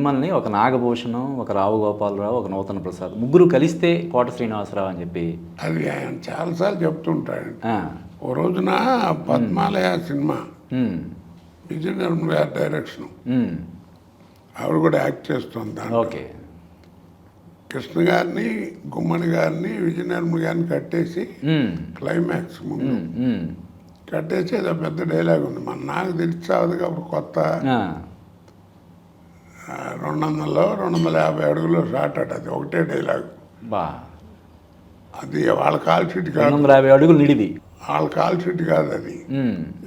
మిమ్మల్ని ఒక నాగభూషణం ఒక రావు గోపాలరావు ఒక నూతన ప్రసాద్ ముగ్గురు కలిస్తే కోట శ్రీనివాసరావు అని చెప్పి. అది ఆయన చాలాసార్లు చెప్తుంటాడు. ఓ రోజున పద్మాలయ సినిమా. విజయ నిర్మల్ గారి డైరెక్షన్. ఆవిడ కూడా యాక్ట్ చేస్తుంది. ఓకే. కృష్ణ గారిని గుమ్మడి గారిని విజయ నిర్మల్ గారిని కట్టేసి క్లైమాక్స్ ముందు. కట్టేసి ఏదో పెద్ద డైలాగ్ ఉంది. మన నాకు తెలిసి కాబట్టి కొత్త రెండు వందలలో రెండు వందల యాభై అడుగులు షార్ట్ అట్ అది ఒకటే డైలాగ్. బా. అది వాళ్ళ కాల్ షీట్ రెండు కాదు. వందల యాభై అడుగులు నిడివి. వాళ్ళ కాల్ షీట్ కాదు అది.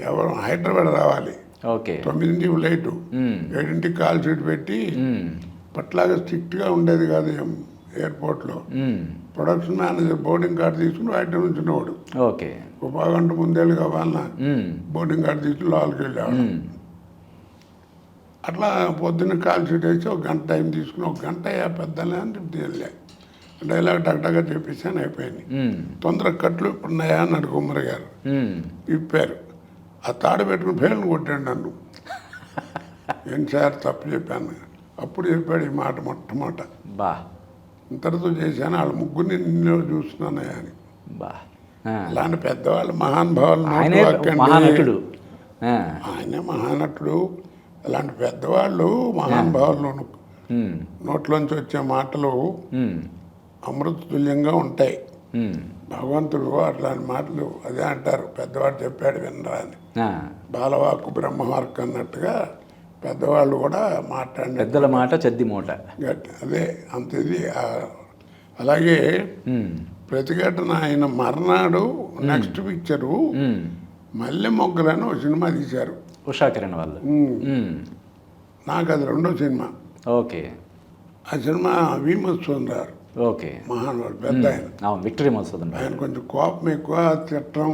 ఎవరు? హైదరాబాద్ రావాలి. ఓకే. తొమ్మిదింటికి లేటు. ఏడింటికి కాల్ షీట్ పెట్టి పట్లాగా స్ట్రిక్ట్గా ఉండేది కాదు ఎయిర్పోర్ట్లో. ప్రొడక్షన్ మేనేజర్ బోర్డింగ్ కార్డు తీసుకుని బయట నుంచునేవాడు ఓకే. ఒక పావుగంట ముందేళ్ళు కావాలన్నా బోర్డింగ్ కార్డు తీసుకుని లోపలికి వెళ్ళేవాడు. అట్లా పొద్దున్న కాల్ షీట్ వేసి ఒక గంట టైం తీసుకుని ఒక గంట పెద్దలే అని వెళ్ళా డైలాగ్ టక్టగా చెప్పేసాను అయిపోయింది. ఉమ్, తొందర కట్లు ఇప్పుడున్నాయా అన్నాడు కుమ్మరి గారు. ఇప్పారు. ఆ తాడు పెట్టుకుని ఫెయిల్ని కొట్టాడు నన్ను. ఏం సార్ తప్పు చెప్పాను. అప్పుడు చెప్పాడు ఈ మాట మొట్టమొదట. బా. ఇంతటితో చేశాను వాళ్ళ ముగ్గురిని నిన్ను చూస్తున్నానయ్యా అని. బా. ఆ, అలాంటి పెద్దవాళ్ళు మహానుభావులు ఆయనే మహానటుడు. అలాంటి పెద్దవాళ్ళు మహానుభావులు నోట్లోంచి వచ్చే మాటలు అమృత తుల్యంగా ఉంటాయి. భగవంతుడు అట్లాంటి మాటలు అదే అంటారు. పెద్దవాడు చెప్పాడు వినరా అని. ఆ, బాలవాక్కు బ్రహ్మవాక్కు అన్నట్టుగా పెద్దవాళ్ళు కూడా మాట్లాడిన పెద్దల మాట చెద్ది మూట. అదే అంత ఇది అలాగే ప్రతిఘటన ఆయన మర్నాడు నెక్స్ట్ పిక్చరు మల్లె మొగ్గలని ఒక సినిమా తీశారు. ఉషా కిరణ్ వాళ్ళు నాకు అది రెండో సినిమా. ఓకే. ఆ సినిమా భీమత్సవం గారు ఓకే. మహానుభావుడు పెద్ద ఆయన అవును విక్టరీ మధుసూదన్ ఆయన కొంచెం కోపం ఎక్కువ తిట్టడం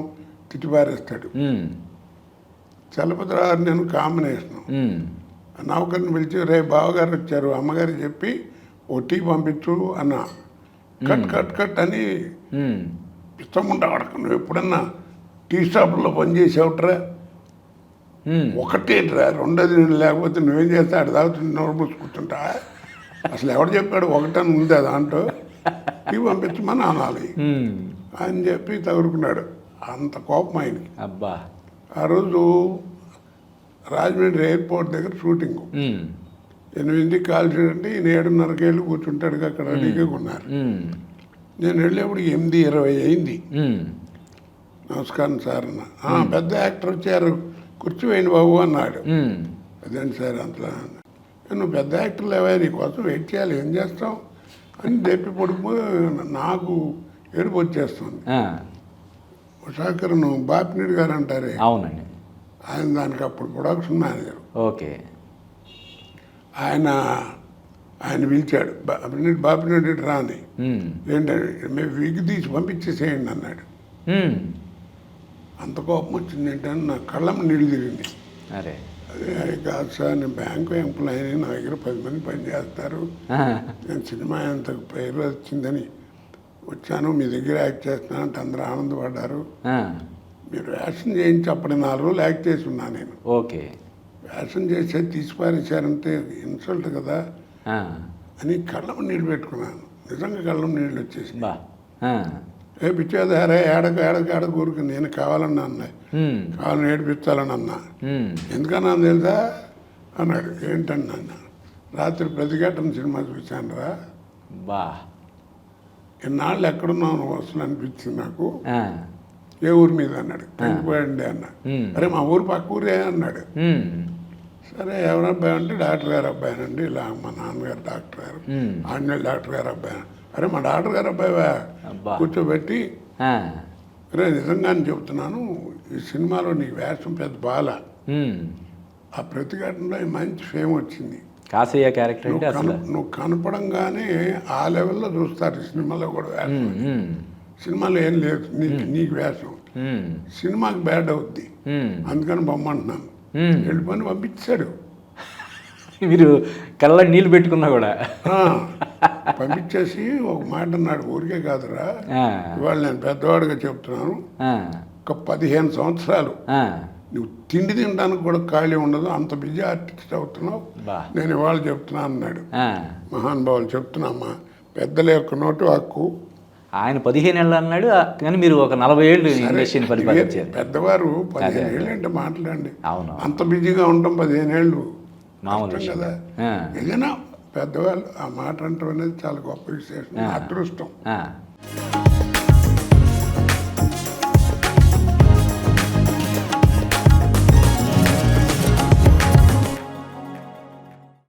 తిట్టిపారేస్తాడు. చలపతిరావు నేను కాంబినేషన్ నౌకర్ని పిలిచి రే బావగారు వచ్చారు అమ్మగారు చెప్పి ఓ టీ పంపించు అన్న. కట్ కట్ కట్ అని ఉమ్, ఇష్టముంటా వాడక నువ్వు ఎప్పుడన్నా టీ షాపుల్లో పనిచేసావుట్రా? ఒకటేట్రా రెండోది లేకపోతే నువ్వేం చేస్తా అటు తాగుతుంది నోరు మూసుకుంటుంటా? అసలు ఎవడు చెప్పాడు? ఒకటని ఉందా దాంట్లో? టీ పంపించమని అనాలి. ఉమ్, అని చెప్పి తగులుకున్నాడు. అంత కోపం ఆయనకి. అబ్బా. ఆ రోజు రాజమండ్రి ఎయిర్పోర్ట్ దగ్గర షూటింగ్. ఎనిమిదింటికి కాల్చి అంటే ఈయన ఏడున్నరకి వెళ్ళి కూర్చుంటాడు అక్కడ రెడీగా ఉన్నారు. నేను వెళ్ళేప్పుడు ఎనిమిది ఇరవై అయింది. నమస్కారం సార్ అన్న. "ఆ, పెద్ద యాక్టర్ వచ్చారు. కుర్చీ వేయండి బాబు అన్నాడు. అదేంటి సార్ అంతలా. నువ్వు పెద్ద యాక్టర్ లేవా నీకోసం వెయిట్ చేయాలి ఏం చేస్తాం? అని దెప్పి పొడుపు నాకు ఏడుపు వచ్చేస్తుంది. ఉషాకర్ నువ్వు బాపినీడు గారు అంటారే. అవునండి. ఆయన దానికి అప్పుడు ప్రొడక్షన్ మేనేజర్. ఓకే. ఆయన ఆయన పిలిచాడు బాపినీడు బాపినీడు రాని. ఏంటంటే మేము విగ్ తీసి పంపించేసేయండి అన్నాడు. అంత కోపం వచ్చింది ఏంటని నా కళ్ళమ్మ నీళ్ళు తిరిగింది. అరే. అదే అది కాదు సార్ నేను బ్యాంకు ఎంప్లాయీని నా దగ్గర పది మంది పని చేస్తారు. నేను సినిమా ఎంత పేరు వచ్చిందని వచ్చాను మీ దగ్గర యాక్ట్ చేస్తున్నాను అంటే అందరూ ఆనందపడ్డారు. మీరు వేషం చేయించి అప్పుడు నాలుగు రోజులు యాక్ట్ చేసి ఉన్నా నేను. ఓకే. వేషం చేసే తీసి పారేశారంటే ఇన్సల్ట్ కదా అని కళ్ళం నీళ్ళు పెట్టుకున్నాను. నిజంగా కళ్ళం నీళ్ళు వచ్చేసి ఏ పిచ్చేదారే ఏడకు ఏడకు ఏడకు ఊరికి. నేను కావాలన్నా అన్నా. కావాలని ఏడిపించాలని అన్నా. ఎందుకన్నా తెలుసా? అన్నాడు. ఏంటన్నా రాత్రి ప్రతిఘటన సినిమా చూశాను రా. బా. ఇన్నాళ్ళు ఎక్కడున్నావు నువ్వు అసలు అనిపించింది నాకు. ఏ ఊరి మీద అన్నాడు. తగ్గిపోయండి అన్న. అరే మా ఊరు పక్క ఊరే అన్నాడు. సరే ఎవరు అబ్బాయి అంటే డాక్టర్ గారు అబ్బాయినండి. ఇలా మా నాన్నగారు డాక్టర్ గారు. ఆంజనేయులు డాక్టర్ గారు అబ్బాయి. అరే మా డాక్టర్ గారు అబ్బాయివా అబ్బా. కూర్చోబెట్టి అరే నిజంగానే చెప్తున్నాను ఈ సినిమాలో నీ వేషం పెద్ద బాల. ఆ ప్రతిఘటనలో మంచి ఫేమ్ వచ్చింది. కాసయ్య క్యారెక్టర్ నువ్వు కనపడంగానే ఆ లెవెల్లో చూస్తారు సినిమాలో కూడా వేషం. సినిమాలో ఏం లేదు నీకు నీకు వేషం. సినిమాకి బ్యాడ్ అవుద్ది. అందుకని బొమ్మంటున్నాను. వెళ్ళిపోయి పంపించాడు మీరు కళ్ళ నీళ్ళు పెట్టుకున్నా కూడా. పంపించేసి ఒక మాట అన్నాడు ఊరికే కాదురా. ఇవాళ నేను పెద్దవాడిగా చెప్తున్నాను. ఒక పదిహేను సంవత్సరాలు. నువ్వు తిండి తినడానికి కూడా ఖాళీ ఉండదు అంత బిజీ ఆర్టిస్ట్ అవుతున్నావు నేను ఇవాళ చెప్తున్నా అన్నాడు. మహానుభావులు చెప్తున్నామ్మా. పెద్దల యొక్క నోటు హక్కు. ఆయన పదిహేను ఏళ్ళు అన్నాడు కానీ మీరు ఒక నలభై ఏళ్ళు ఇండస్ట్రీని పరిపాలించారు. పెద్దవారు పదిహేను ఏళ్ళు అంటే మాట్లాడండి. అవును. అంత బిజీగా ఉండటం పదిహేను ఏళ్ళు. మామూలు కదా. ఏదైనా పెద్దవాళ్ళు ఆ మాట అంటాం అనేది చాలా గొప్ప విశేషం. అదృష్టం.